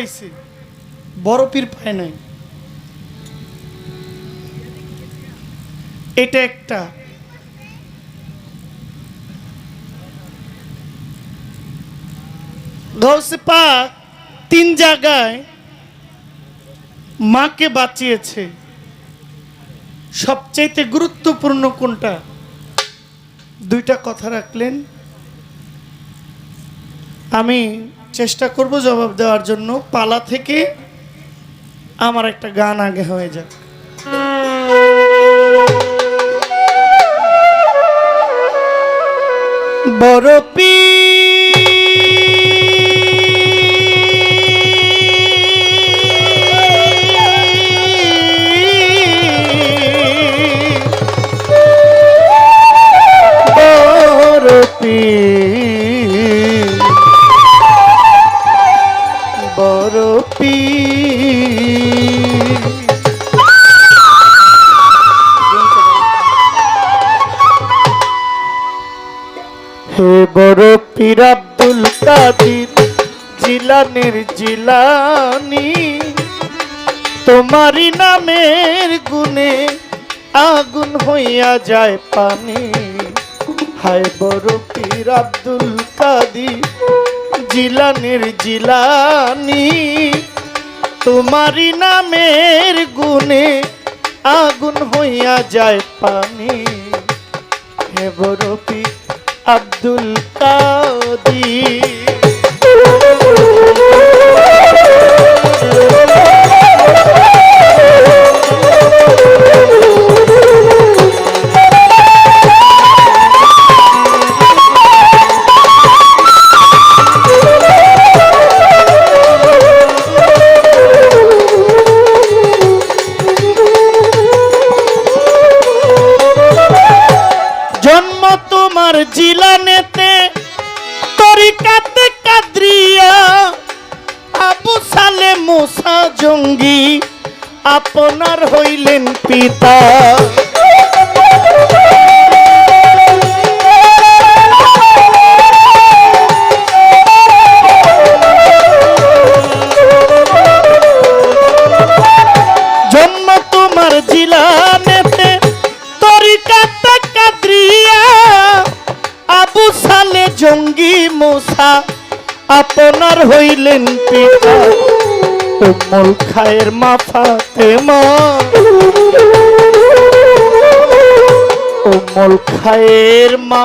পাইছে। বড় পীর পায় নাই। এটা একটা। গৌসে পাক তিন জায়গায় মাকে বাঁচিয়েছে। সবচাইতে গুরুত্বপূর্ণ কোনটা? দুইটা কথা রাখলেন। আমি চেষ্টা করব জবাব দেওয়ার জন্য। পালা থেকে আমার একটা গান আগে হয়ে যাক। বড় পী বড় পীর। হে বড় পীর আব্দুল কাদির, জিলানের জিলানি, তোমারই নামের গুণে আগুন হইয়া যায় পানি। হায় বড় পীর আব্দুল কাদির জিলানের জিলানি তোমারি নামের গুণে আগুন হইয়া যায় পানি। হে পীর আব্দুল কাদির পিতা জন্ম তোমার জিলানেতে তরিকাতে কাদ্রিয়া। আবু সালে জঙ্গি মোসা আপনার হইলেন পিতা। উম্মুল খায়ের মা। ফাতেমা উম্মুল খায়ের মা।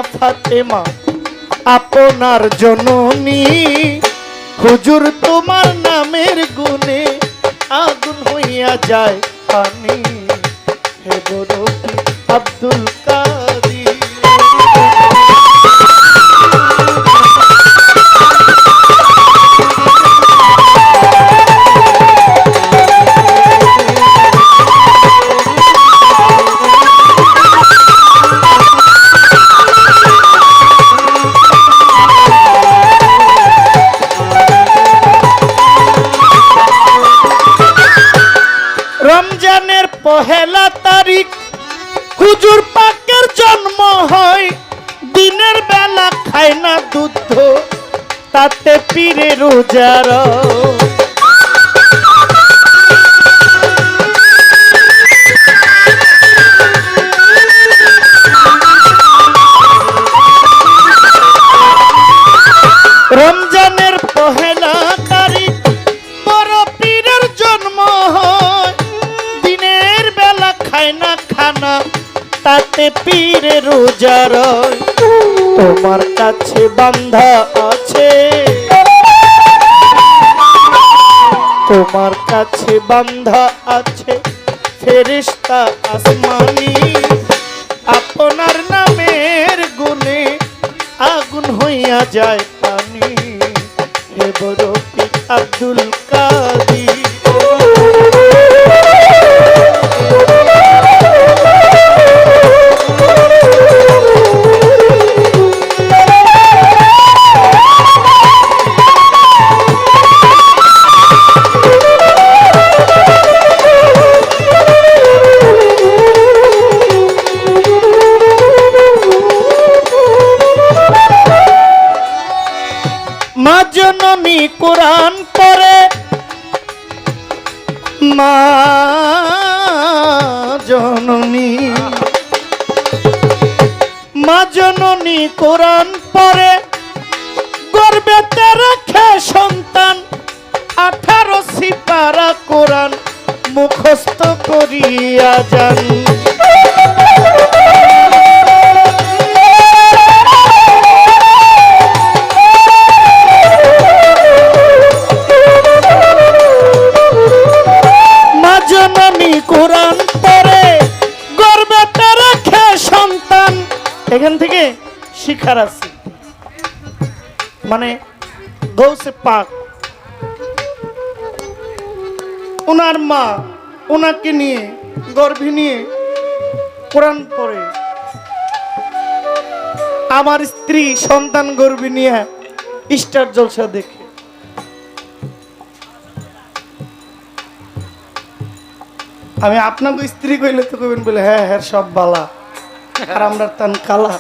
আপনার জননী, হুজুর তোমার নামের গুণে আগুন হইয়া যায় পানি। হে বড় আব্দুল কাদির তাতে পীরে রোজার। রমজানের পহেলা তারিখ বড় পীরের জন্ম হয়। দিনের বেলা খায় না খানা, তাতে পীরে রোজা রয়। তোমার কাছে বান্ধা তোমার কাছে বান্ধা আছে, ফেরিস্তা আসমানি। আপনার নামের গুণে আগুন হইয়া যায় পানি। হে বড় আব্দুল আঠারো সিপারা কোরআন মুখস্থ করিয়া যান। পরে সন্তান। এখান থেকে শিখার আছে। মানে গৌসে পাক। ওনার মা ওনাকে নিয়ে, গর্ভে নিয়ে কোরআন পড়ে। আমার স্ত্রী সন্তান গর্ভে নিয়ে স্টার জলসা দেখে। আমি আপনাকে স্ত্রী কইলে তো কইবেন বলে হ্যাঁ হ্যাঁ সব বালা। আর আমরা তান কালা।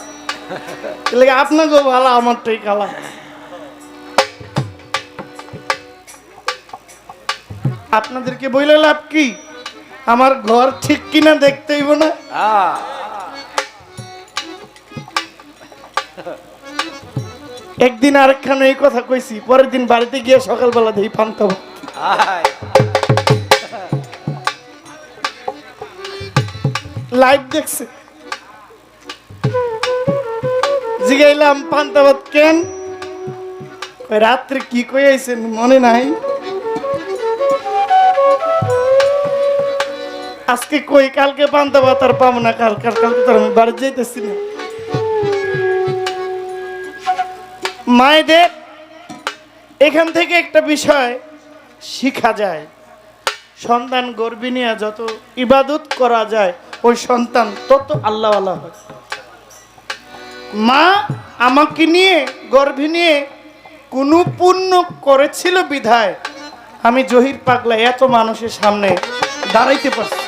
আপনাকেও ভালো আমারটাই কালা। আপনাদেরকে বইলে লাভ কি? আমার ঘর ঠিক কিনা দেখতে হইব না? একদিন আরেকখানে এই কথা কইছি পরের দিন বাড়িতে গিয়ে সকালবেলা দেখি পান্তা। লাইভ দেখছে। জিগাইলাম পান্তাবাদ কেন? রাত্রে কি কই আইছেন মনে নাই? আজকে কই? কালকে পান্তাবাদ আর পাবো না কাল কাল, কালকে তো আমি বাড়ি যাইতেছি না। মায়েদের এখান থেকে একটা বিষয় শিখা যায়। সন্তান গর্বিনিয়া যত ইবাদত করা যায়, ওই সন্তান তত আল্লাহওয়ালা হয়। মা আমাকে নিয়ে, গর্ভে নিয়ে কোনো পুণ্য করেছিল বিধায় আমি জহির পাগলা এত মানুষের সামনে দাঁড়াইতে পারছি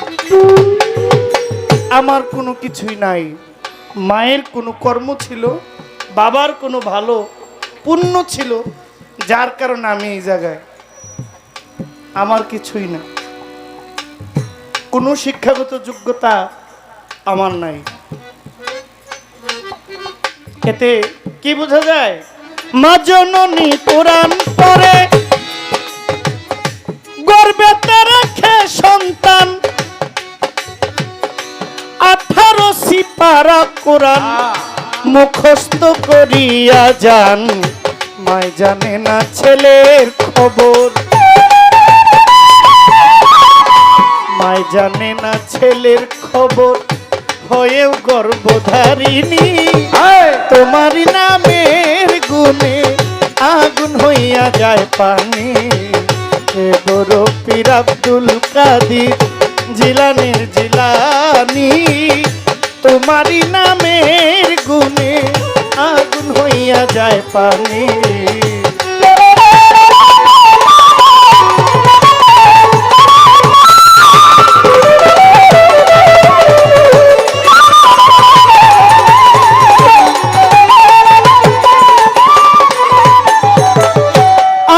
আমার কোনো কিছুই নাই। মায়ের কোনো কর্ম ছিল, বাবার কোনো ভালো পুণ্য ছিল, যার কারণে আমি এই জায়গায়। আমার কিছুই না। কোনো শিক্ষাগত যোগ্যতা আমার নাই। এতে কি বোঝা যায়? মা জননী কোরআন পরে সিপারা কোরআন মুখস্থ করিয়া যান। মায় জানে না ছেলের খবর। মায় জানে না ছেলের খবর। হয়েও গর্ভধারিণী। তোমার নামের গুণে আগুন হইয়া যায় পানি। হে বড় পীর আব্দুল কাদির জিলানের জিলানি। তোমারই নামের গুণে আগুন হইয়া যায় পানি।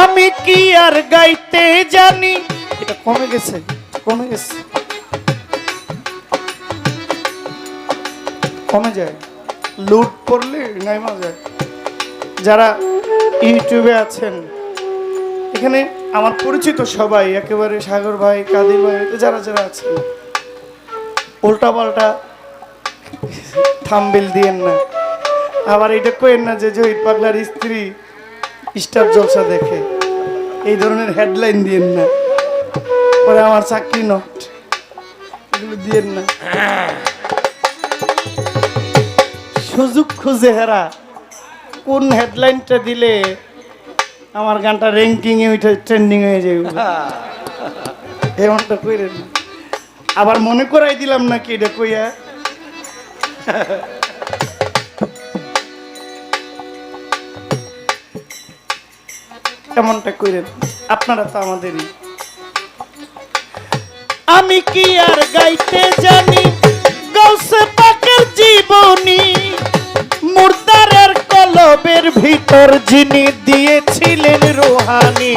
আমি কি আর গাইতে জানি? এটা কমে গেছে কমে গেছে। যায় লুট পড়লে নাইমা যায়। যারা ইউটিউবে আছেন, এখানে আমার পরিচিত সবাই, একেবারে সাগর ভাই, কাদির ভাই, যারা যারা আছেন উল্টা পাল্টা থামবিল দিয়েন না। আবার এটা কইেন না যে জহির পাগলার স্ত্রী স্টার জলসা দেখে। এই ধরনের হেডলাইন দিয়েন না। পরে আমার চাকরি নট এগুলো দিয়েন না। সুযোগ খুঁজে হেরা। কোন হেডলাইনটা দিলে আমার গানটা র্যাঙ্কিং এ ওইটা ট্রেন্ডিং হয়ে যাবে? এমনটা কইরেন না। আবার মনে করাই দিলাম নাকি এটা কইয়া? এমনটা কইরেন আপনারা তো আমাদেরই। আমি কি আর গাইতে জানি? গৌসে পাকের জীবনী। মুর্দারের কলবের ভিতর যিনি দিয়েছিলেন রোহানি।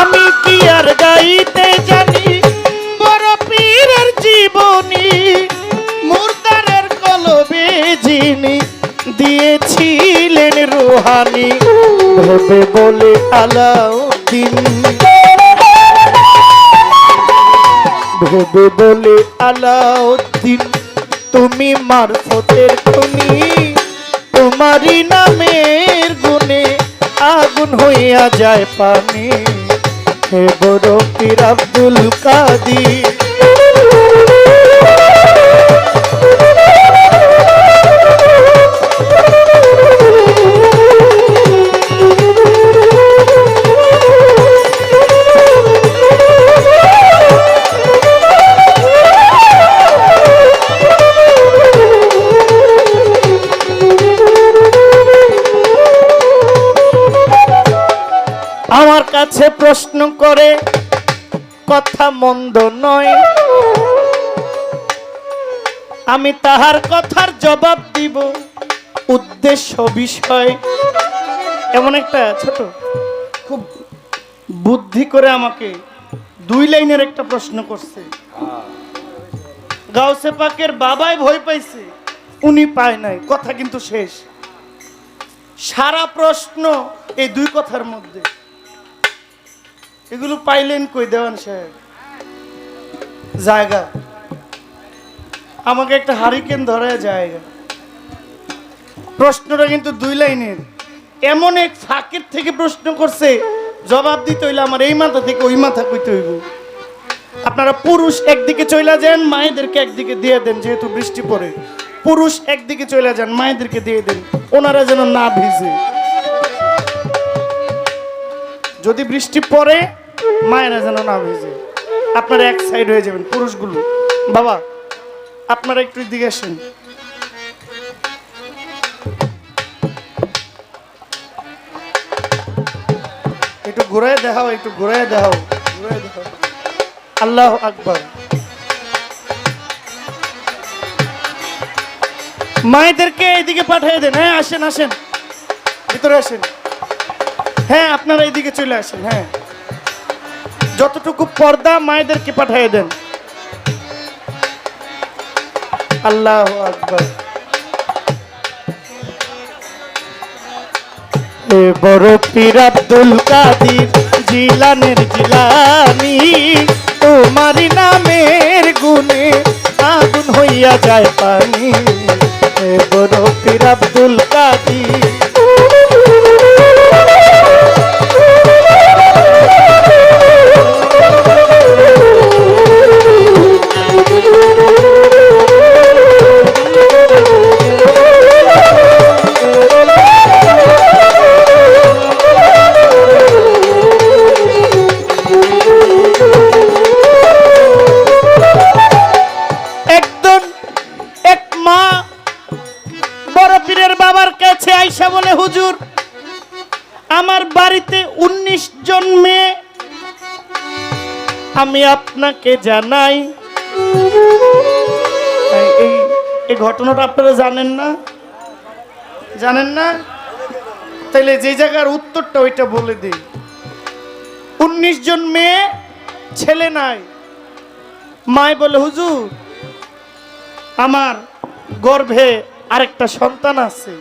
আমি কি আর গাইতে জানি? জীবনী যিনি দিয়েছিলেন রোহানি। ভেবে বলে আলাউদ্দিন। ভেবে বলে আলাউদ্দিন, তুমি মারফতের খুনি, তোমারই নামের গুণে আগুন হইয়া যায় পানি। হে বড় পীর আব্দুল কাদির কাছে প্রশ্ন করে, কথা মন্দ নয়। আমি তাহার কথার জবাব দিব, উদ্দেশ্য বিষয়। এমন একটা ছোট, খুব বুদ্ধি করে আমাকে দুই লাইনের একটা প্রশ্ন করছে। গাউসে পাকের বাবাই ভয় পাইছে, উনি পায় নাই, কথা কিন্তু শেষ। সারা প্রশ্ন এই দুই কথার মধ্যে। এগুলো পাইলেন কই দেওয়ান সাহেব? জায়গা। আমাকে একটা হারিকেন ধরে জায়গা। প্রশ্নটা কিন্তু দুই লাইনের। এমন এক ফাঁকের থেকে প্রশ্ন করছে, জবাব দিতে হইলে আমার এই মাথা থেকে ওই মাথা কইতে হইব। আপনারা পুরুষ একদিকে চলে যান, মায়েদেরকে একদিকে দিয়ে দেন, যেহেতু বৃষ্টি পড়ে। পুরুষ একদিকে চলে যান, মায়েদেরকে দিয়ে দেন, ওনারা যেন না ভিজে। যদি বৃষ্টি পড়ে মায়েরা যেন না ভিজে আপনারা এক সাইড হয়ে যাবেন, পুরুষগুলো। বাবা, আপনারা একটু দিকে আসেন। একটু ঘুরায় দেখাও, একটু ঘুরায় দেখাও। ঘুরায় দেখাও আল্লাহ আকবর। মায়েদেরকে এইদিকে পাঠিয়ে দেন। হ্যাঁ আসেন আসেন। ভিতরে আসেন। হ্যাঁ আপনারা এইদিকে চলে আসেন হ্যাঁ। যতটুকু পর্দা মায়েদেরকে পাঠিয়ে দেন। আল্লাহ আকবর। এ বড় পীর আব্দুল কাদির জিলানের জিলানি তোমারি নামের গুণে আগুন হইয়া যায় পানি। এ বড় পীর আব্দুল আইসা বলে, হুজুর, আমার বাড়িতে উনিশ জন মেয়ে। আমি আপনাকে জানাই। এই এই ঘটনাটা আপনারা জানেন না? জানেন না? তাইলে যে জায়গার উত্তরটা ওইটা বলে দিই। উনিশ জন মেয়ে, ছেলে নাই। মায় বলে, হুজুর, আমার গর্ভে আরেকটা সন্তান আছে।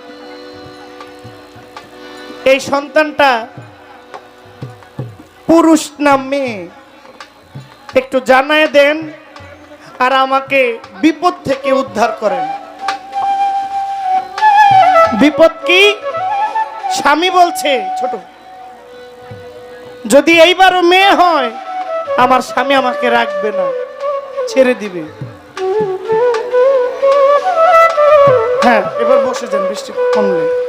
এই সন্তানটা পুরুষ না মেয়ে? একটু জানায় দেন আর আমাকে বিপদ থেকে উদ্ধার করেন। বিপদ কি? স্বামী বলছে, ছোট, যদি এইবারও মেয়ে হয়, আমার স্বামী আমাকে রাখবে না, ছেড়ে দিবে। হ্যাঁ এবার বসে যান, বৃষ্টি কমলে।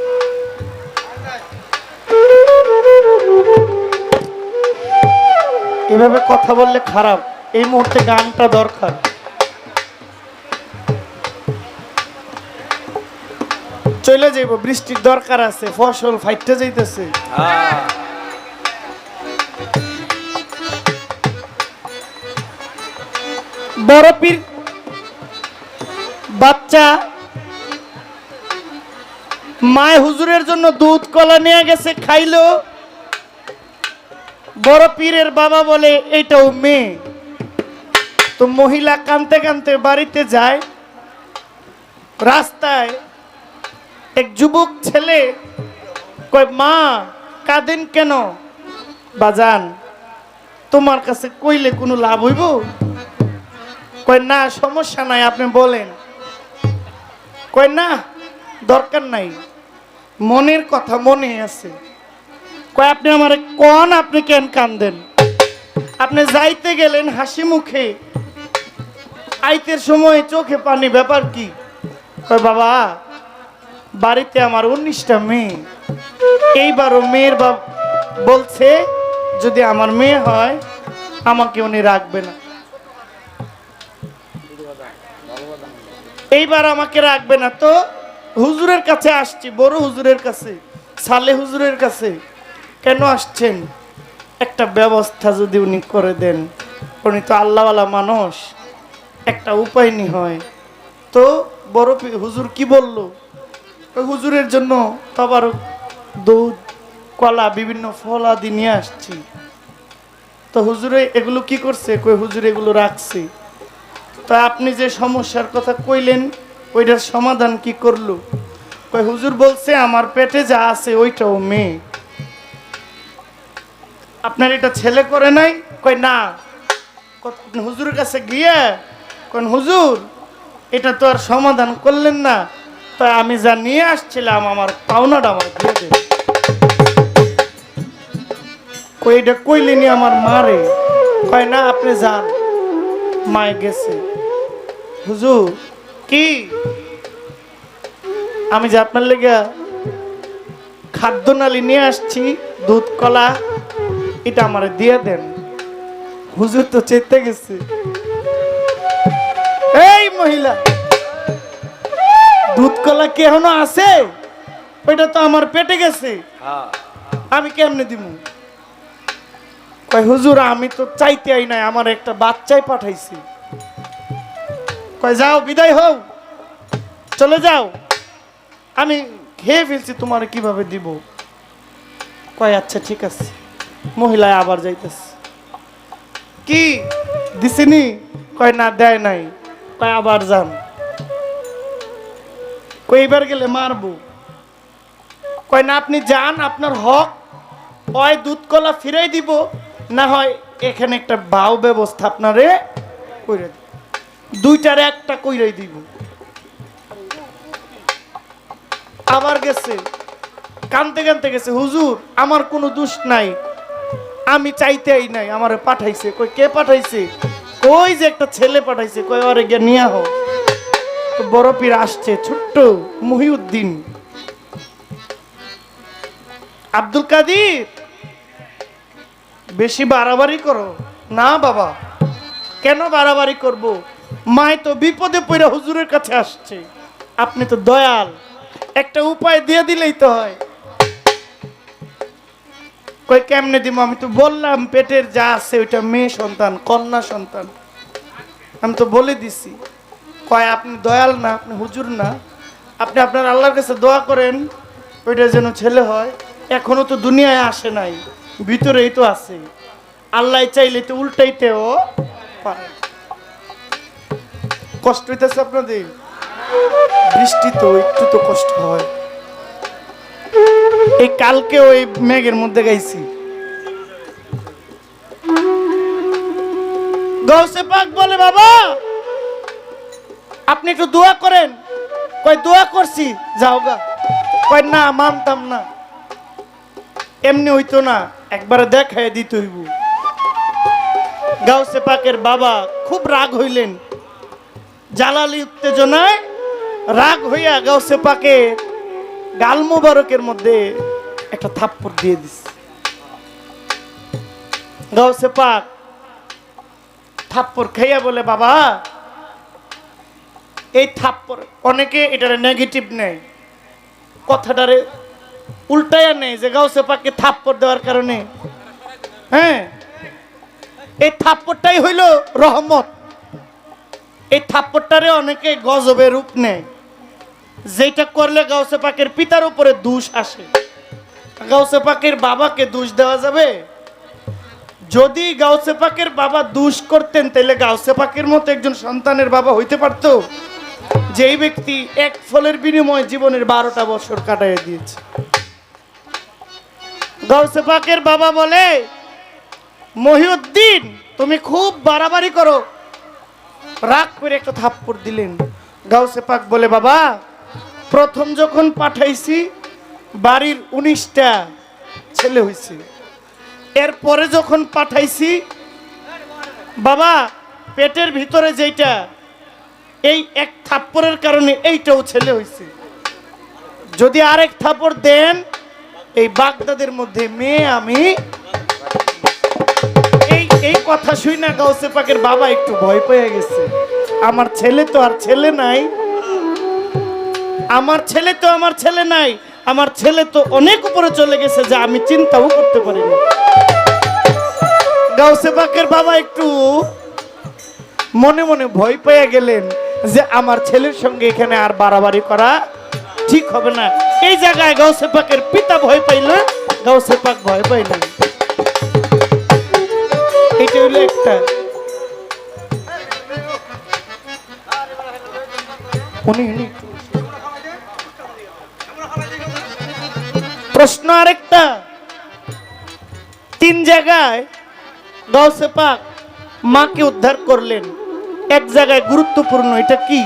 এভাবে কথা বললে খারাপ। এই মুহূর্তে গানটা দরকার। চলে যাইব, বৃষ্টির দরকার আছে, ফসল ফাইটতে যাইতেছে। বড় পীর বাচ্চা মায় হুজুরের জন্য দুধ কলা নিয়ে গেছে, খাইলো। বড় পীরের বাবা বলে এটাও মেয়ে। তো মহিলা কানতে কানতে বাড়িতে যায়। রাস্তায় এক যুবক ছেলে কয়, মা, কাঁদেন কেন? বাজান, তোমার কাছে কইলে কোনো লাভ হইব? কয়, না, সমস্যা নাই, আপনি বলেন। কয়, না, দরকার নাই। মনের কথা মনে আছে। কয়, আপনি আমার কন, আপনি কেন কান্দেন? আপনি যাইতে গেলেন হাসি মুখে। আইতের সময় চোখে পানি, ব্যাপার কি? কয়, বাবা, বাড়িতে আমার উনিশটা মেয়ে। এইবারও মেয়ের বাপ বলছে, যদি আমার মেয়ে হয়, আমাকে উনি রাখবে না। এইবার আমাকে রাখবে না। তো হুজুরের কাছে আসছি, বড় হুজুরের কাছে, সালে হুজুরের কাছে। কেন আসছেন? একটা ব্যবস্থা যদি উনি করে দেন। উনি তো আল্লাহওয়ালা মানুষ, একটা উপায় নি হয়। তো বড় হুজুর কি বলল? হুজুরের জন্য আবার দুধ, কলা, বিভিন্ন ফল আদি নিয়ে আসছি। তো হুজুরে এগুলো কি করছে? কই হুজুর এগুলো রাখছে। তা আপনি যে সমস্যার কথা কইলেন, ওইটার সমাধান কি করল? কই হুজুর বলছে, আমার পেটে যা আছে, ওইটাও মেয়ে। আপনার এটা ছেলে করে নাই? কই না। হুজুরের কাছে গিয়ে কোন, হুজুর, এটা তো আর সমাধান করলেন না। তাই আমি যা নিয়ে আসছিলাম, আমার পাওনাটা আমার দিয়ে দেন কই এটা কইলেনি আমার মারে কয়, না, আপনি যান। মায় গেছে। হুজুর, কি? আমি যে আপনার লেগে খাদ্য নালি নিয়ে আসছি, দুধ কলা এটা আমার দিয়ে দেন। হুজুর তো চেতে গেছে। এই মহিলা দুধ কলা কি এখনও আছে? ওইটা তো আমার পেটে গেছে। আমি কেমনে দিব কয়, হুজুর, আমি তো চাইতে আই নাই, আমার একটা বাচ্চাই পাঠাইছি। কয়, যাও, বিদায় হও। চলে যাও। আমি খেয়ে ফেলছি, তোমার কীভাবে দিব? কয় আচ্ছা ঠিক আছে। মহিলায় আবার যাইতেছে। কি? দিছিনি কয়, না, দেয় নাই। কয়, আবার যান কয় এবার গেলে মারবো। কয়, না, আপনি যান, আপনার হক। হয় দুধ কলা ফিরাই দিব। না হয় এখানে একটা বাউ ব্যবস্থা আপনারে কইরা দিব। দুইটার একটা কইরাই দিব। আবার গেছে। কানতে কানতে গেছে, হুজুর, আমার কোনো দোষ নাই। আমি চাইতেই নাই, আমারে পাঠাইছে। কই, কে পাঠাইছে? কই যে একটা ছেলে পাঠাইছে? কই, ওরে গিয়ে নিয়ে হোক বড় পীর আসছে, ছোট্ট মহিউদ্দিন। আব্দুল কাদির, বেশি বাড়াবাড়ি করো। না, বাবা। কেন বাড়াবাড়ি করব? মায় তো বিপদে পড়ে হুজুরের কাছে আসছে। আপনি তো দয়াল। একটা উপায় দিয়ে দিলেই তো হয়। কই, কেমনে দিব আমি তো বললাম, পেটের যা আছে ওইটা মেয়ে সন্তান, কন্যা সন্তান। আমি তো বলে দিছি। কয়, আপনি দয়াল না, আপনি হুজুর না। আপনি আপনার আল্লাহর কাছে দোয়া করেন, ওইটা যেন ছেলে হয়। এখনও তো দুনিয়ায় আসে নাই, ভিতরেই তো আছে। আল্লাহ চাইলে তো উল্টাইতেও পারে। কষ্ট হইতেছে আপনাদের? বৃষ্টি তো, একটু তো কষ্ট হয়। এই কালকে ওই মেঘের মধ্যে গাইছি। পাক বলে, বাবা, আপনি একটু দোয়া করেন। কয়, দোয়া করছি, যাও গা। কয়, না, মানতাম না। এমনি হইতো না, একবারে দেখায় দিতে হইব। গাউসে পাকের বাবা খুব রাগ হইলেন। জালালি উত্তেজনায় রাগ হইয়া গাউসে পাকের গাল মুবারকের মধ্যে একটা থাপ্পড় দিয়ে দিস। গাউসে পাক থাপ্পড় খাইয়া বলে, বাবা, এই থাপ্পড় অনেকে এটারে নেগেটিভ নেয়। কথাটারে উল্টায়া নেই যে গাউসে পাককে থাপ্পড় দেওয়ার কারণে। হ্যাঁ? এই থাপ্পড়টাই হইল রহমত। এই থাপ্পড়টারে অনেকে গজবের রূপ নেয়। যেটা করলে গাউসে পাকের পিতার উপরে দোষ আসে। গাউসে পাকের বাবাকে দোষ দেওয়া যাবে? যদি গাউসে পাকের বাবা দোষ করতেন, তাহলে গাউসে পাকের মতো একজন সন্তানের বাবা হইতে পারতো? যেই ব্যক্তি এক ফলের বিনিময়ে জীবনের বারোটা বছর কাটাই দিয়েছে। গৌসে পাকের বাবা বলে, মহিউদ্দিন, তুমি খুব বাড়াবাড়ি করো। রাগ করে একটা থাপ্পড় দিলেন। গাউসে পাক বলে, বাবা, প্রথম যখন পাঠাইছি বাড়ির উনিশটা ছেলে হয়েছে। এরপরে যখন পাঠাইছি, বাবা, পেটের ভিতরে যেইটা, এই এক থাপ্পড়ের কারণে এইটাও ছেলে হয়েছে। যদি আরেক থাপ্পড় দেন, এই বাগদাদের মধ্যে মেয়ে আমি। এই এই কথা শুই না, গাউসে পাকের বাবা একটু ভয় পেয়ে গেছে। আমার ছেলে তো আর ছেলে নাই। আমার ছেলে তো আমার ছেলে নাই। আমার ছেলে তো অনেক উপরে চলে গেছে যা আমি চিন্তাও করতে পারিনি। গাউসে পাকের বাবা একটু মনে মনে ভয় পেয়ে গেলেন যে আমার ছেলের সঙ্গে এখানে আর বাড়াবাড়ি করা ঠিক হবে না। এই জায়গায় গাউসে পাকের পিতা ভয় পাইল, গাউসে পাক ভয় পাইলেন এটা হলো একটা উনি প্রশ্ন আরেকটা। তিন জায়গায় গাউসে পাক মাকে উদ্ধার করলেন। এক জায়গায় গুরুত্বপূর্ণ এটা কি?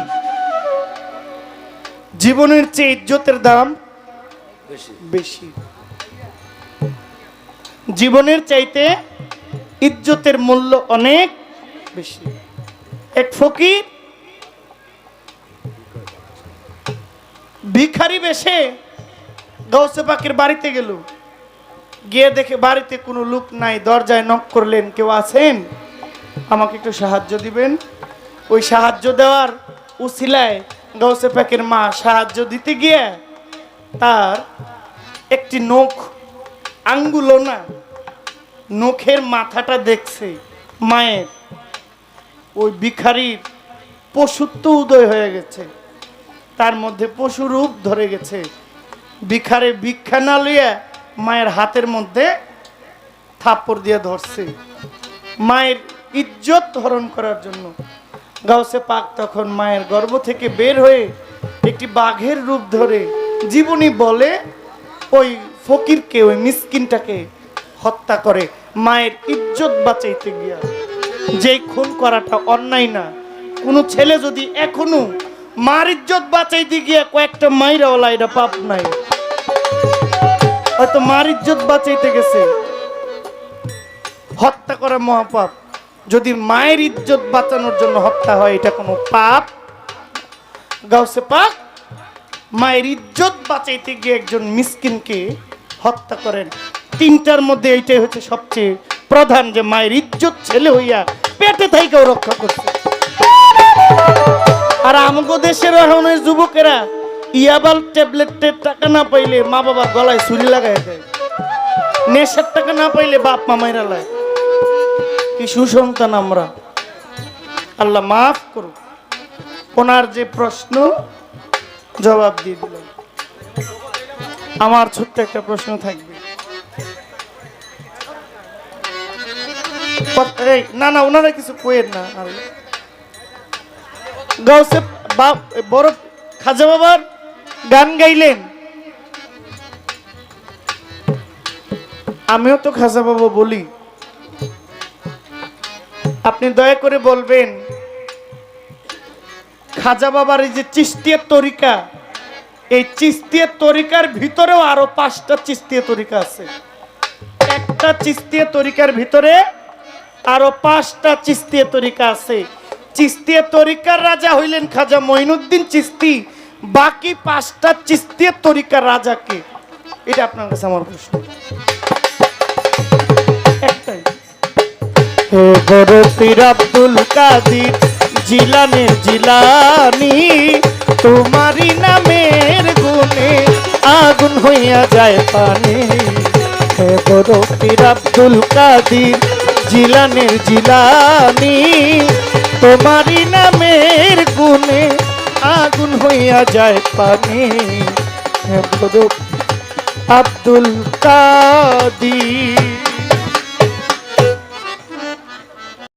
জীবনের চেয়ে ইজ্জতের দাম বেশি। জীবনের চাইতে ইজ্জতের মূল্য অনেক বেশি। এক ফকির ভিখারি বেশে গৌসে পাখির বাড়িতে গেল। গিয়ে দেখে বাড়িতে কোনো লোক নাই, দরজায় নক করলেন, কেউ আছেন? আমাকে একটু সাহায্য দিবেন? ওই সাহায্য দেওয়ার উসিলায় গৌসে পাখির মা সাহায্য দিতে গিয়ে তার একটি নখ, আঙ্গুলো না, নখের মাথাটা দেখছে মায়ের। ওই ভিখারির পশুত্ব উদয় হয়ে গেছে। তার মধ্যে পশু রূপ ধরে গেছে। ভিখারে ভিক্ষা না লইয়া মায়ের হাতের মধ্যে থাপ্পড় দিয়ে ধরছে। মায়ের ইজ্জত হরণ করার জন্য। গাউসে পাক তখন মায়ের গর্ভ থেকে বের হয়ে একটি বাঘের রূপ ধরে জীবনী বলে ওই ফকিরকে, ওই মিসকিনটাকে হত্যা করে। মায়ের ইজ্জত বাঁচাইতে গিয়া যেই খুন করাটা অন্যায় না, কোনো ছেলে যদি এখনও মার ইজ্জত বাঁচাইতে গিয়া কয়েকটা মাইরাওয়ালা, এটা পাপ নাই। হয়তো মার ইজ্জত বাঁচাইতে গেছে। হত্যা করা মহাপাপ। যদি মায়ের ইজ্জত বাঁচানোর জন্য হত্যা হয়, এটা কোনো পাপ। গাউসে পাক, মায়ের ইজ্জত বাঁচাইতে গিয়ে একজন মিসকিনকে হত্যা করেন। তিনটার মধ্যে এইটাই হচ্ছে সবচেয়ে প্রধান যে মায়ের ইজ্জত ছেলে হইয়া পেটে থাইকেও রক্ষা করছে। আর আমগো দেশের এখন যুবকেরা ইয়াবাল ট্যাবলেটের টাকা না পাইলে মা বাবার গলায় ছুরি লাগাই দেয়। নেশার টাকা না পাইলে বাপ মা মাইরা লায়। কি সুসন্তান আমরা। আল্লাহ মাফ করুক। ওনার যে প্রশ্ন, জবাব দিয়ে দিলাম। আমার ছোট্ট একটা প্রশ্ন থাকবে। না না, ওনারা কিছু কইেন না। গাউসে বাপ, বড় খাজা বাবার গান গাইলেন। আমিও তো খাজা বাবা বলি। আপনি দয়া করে বলবেন, খাজা বাবার এই যে চিস্তিয়ার তরিকা, এই চিস্তিয়ার তরিকার ভিতরেও আরও পাঁচটা চিস্তিয়া তরিকা আছে। একটা চিস্তিয়া তরিকার ভিতরে আরও পাঁচটা চিস্তিয়া তরিকা আছে। চিস্তিয়া তরিকার রাজা হইলেন খাজা মঈনুদ্দিন চিস্তি। বাকি পাঁচটা চিস্তিয়া তরিকার রাজাকে এটা আপনার কাছে আমার প্রশ্ন। একটাই। হে বড় আব্দুল কাদির জিলানের জিলানি, তোমারই নামের গুণে আগুন হইয়া যায় পানি। হে বড় পীর আব্দুল কাদির জিলানের জিলানি, তোমারই নামের গুণে আগুন হইয়া যায় পানি। আব্দুল কাদির